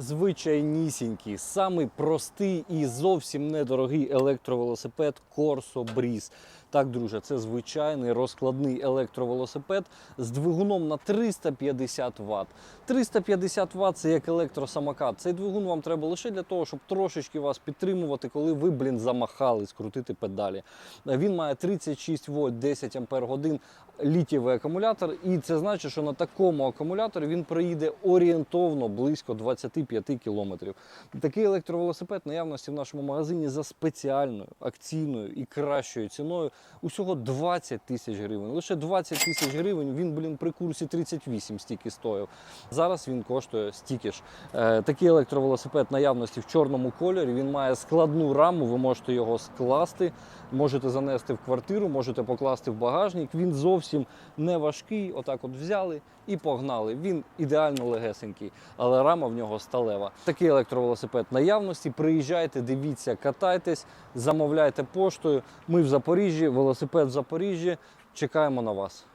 звичайнісінький, самий простий і зовсім недорогий електровелосипед Corso Breeze. Так, друже, це звичайний розкладний електровелосипед з двигуном на 350 Вт. 350 Вт це як електросамокат. Цей двигун вам треба лише для того, щоб трошечки вас підтримувати, коли ви, блін, замахали скрутити педалі. Він має 36 вольт, 10 ампер годин, літієвий акумулятор, і це значить, що на такому акумуляторі він проїде орієнтовно близько 25 кілометрів. Такий електровелосипед наявності в нашому магазині за спеціальною акційною і кращою ціною усього 20 тисяч гривень. Лише 20 тисяч гривень він, блін, при курсі 38 стільки стоїв. Зараз він коштує стільки ж. Е, такий електровелосипед наявності в чорному кольорі. Він має складну раму, ви можете його скласти, можете занести в квартиру, можете покласти в багажник. Він зовсім не важкий. Отак от взяли і погнали. Він ідеально легесенький, але рама в нього сталева. Такий електровелосипед наявності. Приїжджайте, дивіться, катайтесь, замовляйте поштою. Ми в Запоріжжі, велосипед в Запоріжжі. Чекаємо на вас.